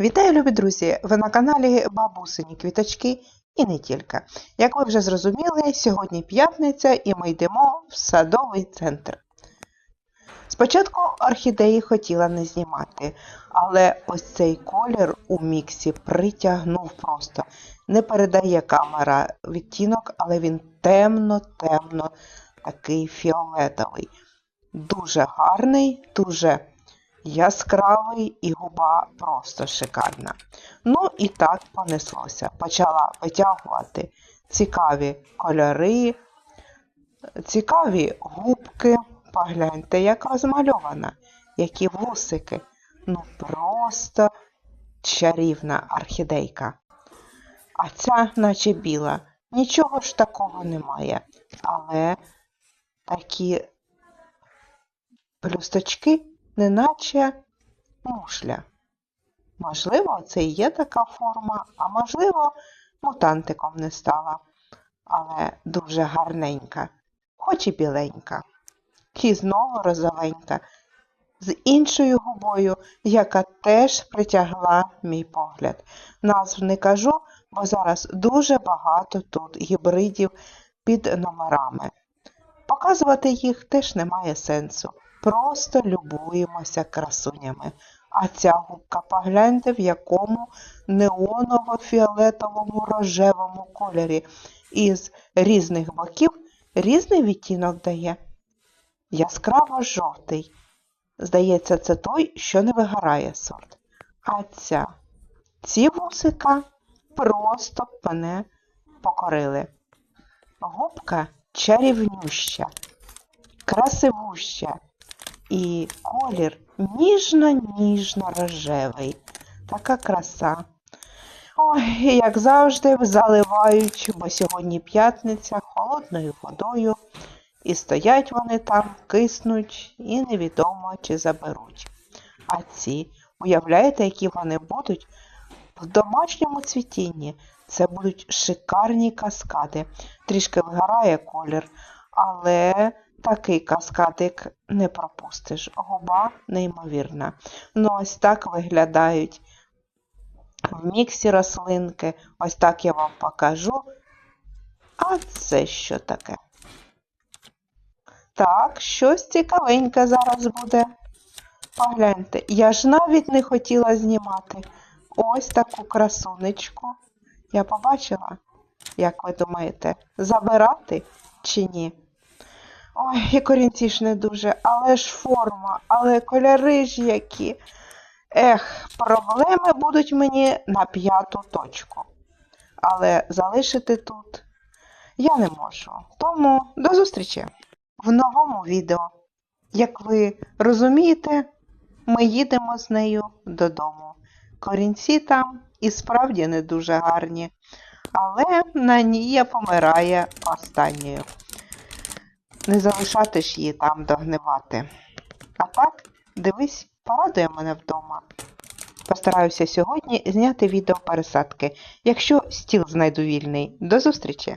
Вітаю, любі друзі! Ви на каналі Бабусині Квіточки і не тільки. Як ви вже зрозуміли, сьогодні п'ятниця і ми йдемо в садовий центр. Спочатку орхідеї хотіла не знімати, але ось цей колір у міксі притягнув просто. Не передає камера відтінок, але він темно-темно такий фіолетовий. Дуже гарний, дуже яскравий і губа просто шикарна. Ну і так понеслося. Почала витягувати цікаві кольори, цікаві губки. Погляньте, як розмальована, які вусики. Ну просто чарівна орхідейка. А ця, наче біла, нічого ж такого немає. Але такі плюсточки неначе мушля. Можливо, це і є така форма, а можливо, мутантиком не стала, але дуже гарненька, хоч і біленька. І знову розовенька, з іншою губою, яка теж притягла мій погляд. Назв не кажу, бо зараз дуже багато тут гібридів під номерами. Показувати їх теж немає сенсу. Просто любуємося красунями. А ця губка погляньте, в якому неоново-фіолетовому рожевому кольорі. Із різних боків різний відтінок дає. Яскраво жовтий. Здається, це той, що не вигорає сорт. А ця, ці вусика просто мене покорили. Губка чарівнюща, красивуща і колір ніжно-ніжно-рожевий. Така краса. Ой, як завжди, заливають, бо сьогодні п'ятниця холодною водою. І стоять вони там, киснуть, і невідомо чи заберуть. А ці, уявляєте, які вони будуть в домашньому цвітінні. Це будуть шикарні каскади. Трішки вигорає колір, але такий каскадик не пропустиш. Губа неймовірна. Ну, ось так виглядають в міксі рослинки. Ось так я вам покажу. А це що таке? Так, щось цікавеньке зараз буде. Погляньте, я ж навіть не хотіла знімати ось таку красунечку. Я побачила, як ви думаєте, забирати чи ні? Ой, і корінці ж не дуже, але ж форма, але кольори ж які. Ех, проблеми будуть мені на п'яту точку. Але залишити тут я не можу. Тому до зустрічі в новому відео. Як ви розумієте, ми їдемо з нею додому. Корінці там і справді не дуже гарні, але Нанія помирає останньою. Не залишати ж її там догнивати. А так, дивись, порадує мене вдома. Постараюся сьогодні зняти відео пересадки, якщо стіл знайду вільний. До зустрічі!